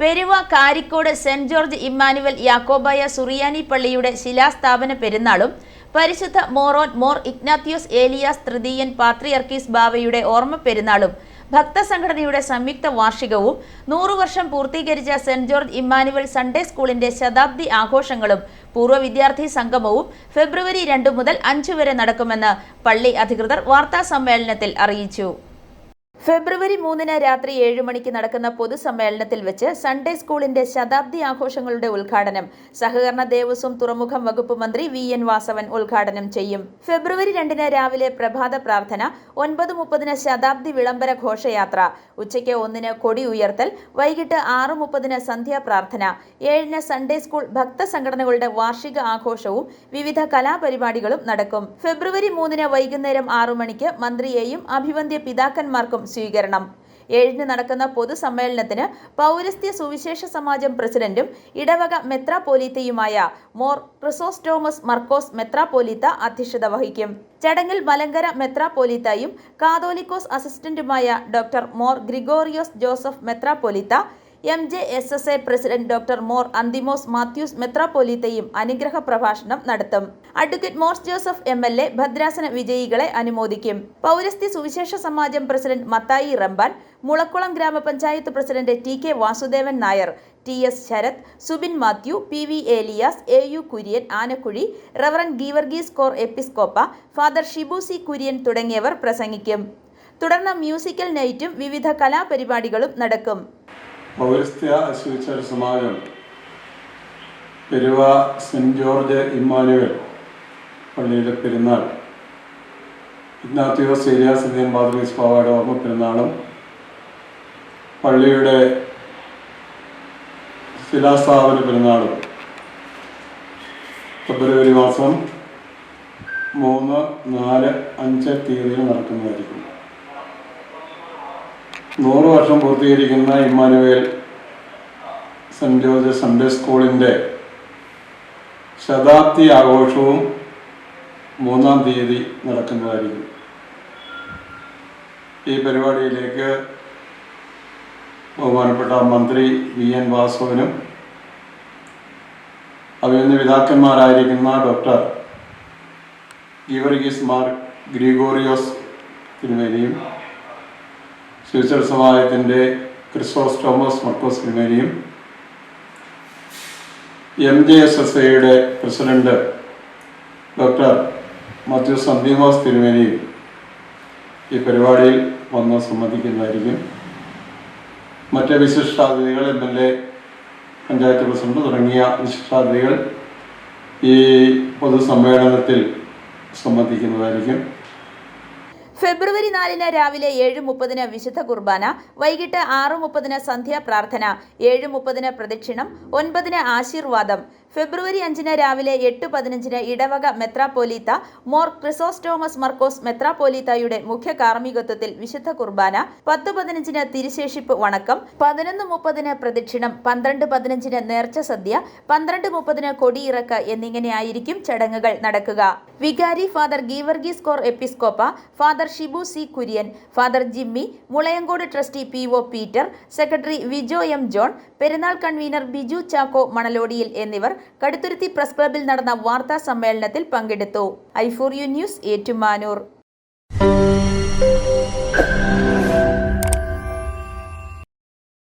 Peruva Karikode saint George Emmanuel Yakobaya Suriyani പള്ളിയുടെ ശിലാസ്ഥാപന പെരുന്നാളും പരിശുദ്ധ മോറോൻ മോർ ഇഗ്നാത്തിയോസ് ഏലിയാസ് തൃതീയൻ പാത്രിയർക്കീസ് ബാവയുടെ ഓർമ്മ പെരുന്നാളും ഭക്തസംഘടനയുടെ സംയുക്ത വാർഷികവും നൂറു വർഷം പൂർത്തീകരിച്ച സെന്റ് ജോർജ് ഇമ്മാനുവൽ സൺഡേ സ്കൂളിന്റെ ശതാബ്ദി ആഘോഷങ്ങളും പൂർവ വിദ്യാർത്ഥി സംഗമവും ഫെബ്രുവരി രണ്ടു മുതൽ അഞ്ചു വരെ നടക്കുമെന്ന് പള്ളി അധികൃതർ വാർത്താ സമ്മേളനത്തിൽ അറിയിച്ചു. ഫെബ്രുവരി മൂന്നിന് രാത്രി ഏഴ് മണിക്ക് നടക്കുന്ന പൊതുസമ്മേളനത്തിൽ വെച്ച് സൺഡേ സ്കൂളിന്റെ ശതാബ്ദി ആഘോഷങ്ങളുടെ ഉദ്ഘാടനം. സഹകരണ ദേവസ്വം തുറമുഖം വകുപ്പ് മന്ത്രി വി എൻ വാസവൻ ഉദ്ഘാടനം ചെയ്യും. ഫെബ്രുവരി രണ്ടിന് രാവിലെ പ്രഭാത പ്രാർത്ഥന ഒൻപത് മുപ്പതിന് ശതാബ്ദി വിളംബര ഘോഷയാത്ര ഉച്ചയ്ക്ക് ഒന്നിന് കൊടി ഉയർത്തൽ വൈകിട്ട് ആറ് മുപ്പതിന് സന്ധ്യാപ്രാർത്ഥന ഏഴിന് സൺഡേ സ്കൂൾ ഭക്തസംഘടനകളുടെ വാർഷിക ആഘോഷവും വിവിധ കലാപരിപാടികളും നടക്കും. ഫെബ്രുവരി മൂന്നിന് വൈകുന്നേരം ആറു മണിക്ക് മന്ത്രിയെയും അഭിവന്ദ്യ പിതാക്കന്മാർക്കും സ്വീകരണം. ഏഴിന് നടക്കുന്ന പൊതുസമ്മേളനത്തിന് പൗരസ്ത്യ സുവിശേഷ സമാജം പ്രസിഡന്റും ഇടവക മെത്രാപോലീത്തയുമായ മോർ ക്രിസോസ്റ്റോമസ് മർക്കോസ് മെത്രാപോലീത്ത അധ്യക്ഷത വഹിക്കും. ചടങ്ങിൽ മലങ്കര മെത്രാപോലീത്തയും കാതോലിക്കോസ് അസിസ്റ്റന്റുമായ doctor Mor Gregorios Joseph മെത്രാപോലീത്ത M J S S A president doctor Mor Anthimos Mathews മെത്രാപോലീത്തയും അനുഗ്രഹ പ്രഭാഷണം നടത്തും. Advocate Mons Joseph M L A ഭദ്രാസന വിജയികളെ അനുമോദിക്കും. പൗരസ്ത്യ സുവിശേഷ സമാജം പ്രസിഡന്റ് മത്തായി റമ്പാൻ മുളക്കുളം ഗ്രാമപഞ്ചായത്ത് president T K Vasudevan Nair T S Sarath Subin Mathew P V Elias A U Kurian Anakuzhi reverend Geevarghese Cor Episcopa father Shibu C Kurian തുടങ്ങിയവർ പ്രസംഗിക്കും. തുടർന്ന് മ്യൂസിക്കൽ നൈറ്റും വിവിധ കലാപരിപാടികളും നടക്കും. പൗരസ്ത്യ സുവിശേഷ സമാജം പെരുവ സെന്റ് ജോർജ് ഇമ്മാനുവൽ പള്ളിയിലെ പെരുന്നാൾ. ഇഗ്നാത്തിയോസ് ഏരിയാസ് ഇന്ത്യൻ ബാദ്രീസ് പാവയുടെ ഓർമ്മ പെരുന്നാളും പള്ളിയുടെ ശിലാസ്ഥാപന പെരുന്നാളും. ഫെബ്രുവരി മാസം മൂന്ന് നാല് അഞ്ച് തീയതിയിൽ നടക്കുന്നതായിരിക്കും. നൂറ് വർഷം പൂർത്തീകരിക്കുന്ന ഇമ്മാനുവേൽ സെന്റ് ജോർജ് സൺഡേ സ്കൂളിന്റെ ശതാബ്ദി ആഘോഷവും മൂന്നാം തീയതി നടക്കുന്നതായിരിക്കും. ഈ പരിപാടിയിലേക്ക് ബഹുമാനപ്പെട്ട മന്ത്രി വി എൻ വാസവനും അഭിനന്ദ പിതാക്കന്മാരായിരിക്കുന്ന ഡോക്ടർ ഗീവർഗീസ് മാർ ഗ്രിഗോറിയോസ് തിരുമേനിയും സുവിശേഷ സമാജത്തിന്റെ ക്രിസ്റ്റോസ് തോമസ് മർക്കോസ് ക്രിമേനിയും എം ജെ എസ് എസ് ഐയുടെ പ്രസിഡന്റ് ഡോക്ടർ മധു അന്തിമോസ് തിരുമേനിയും ഈ പരിപാടിയിൽ വന്ന് സംബന്ധിക്കുന്നതായിരിക്കും. മറ്റ് വിശിഷ്ടാതിഥികൾ M L A panchayat president തുടങ്ങിയ വിശിഷ്ടാതിഥികൾ ഈ പൊതുസമ്മേളനത്തിൽ സംബന്ധിക്കുന്നതായിരിക്കും. ഫെബ്രുവരി നാലിന് രാവിലെ ഏഴ് മുപ്പതിന് വിശുദ്ധ കുർബാന വൈകിട്ട് ആറ് മുപ്പതിന് സന്ധ്യാപ്രാർത്ഥന ഏഴ് മുപ്പതിന് പ്രദക്ഷിണം ഒൻപതിന് ആശീർവാദം. ഫെബ്രുവരി അഞ്ചിന് രാവിലെ എട്ട് പതിനഞ്ചിന് ഇടവക മെത്രാപ്പോലീത്ത മോർ ക്രിസോസ്റ്റോമസ് മർക്കോസ് മെത്രാപ്പോലീത്തയുടെ മുഖ്യ കാർമ്മികത്വത്തിൽ വിശുദ്ധ കുർബാന പത്ത് പതിനഞ്ചിന് തിരുശേഷിപ്പ് വണക്കം പതിനൊന്ന് മുപ്പതിന് പ്രദക്ഷിണം പന്ത്രണ്ട് പതിനഞ്ചിന് നേർച്ച സദ്യ പന്ത്രണ്ട് മുപ്പതിന് കൊടിയിറക്ക് എന്നിങ്ങനെയായിരിക്കും ചടങ്ങുകൾ നടക്കുക. വികാരി father Geevarghese Cor Episcopa father Shibu C Kurian father Jimmy Mulayankode trustee P O Peter secretary Vijo M John പെരുന്നാൾ കൺവീനർ ബിജു ചാക്കോ മണലോടിയിൽ എന്നിവർ കടുത്തുരുത്തി പ്രസ് ക്ലബിൽ നടന്ന വാർത്താ സമ്മേളനത്തിൽ പങ്കെടുത്തു. I four U news Ettumanoor.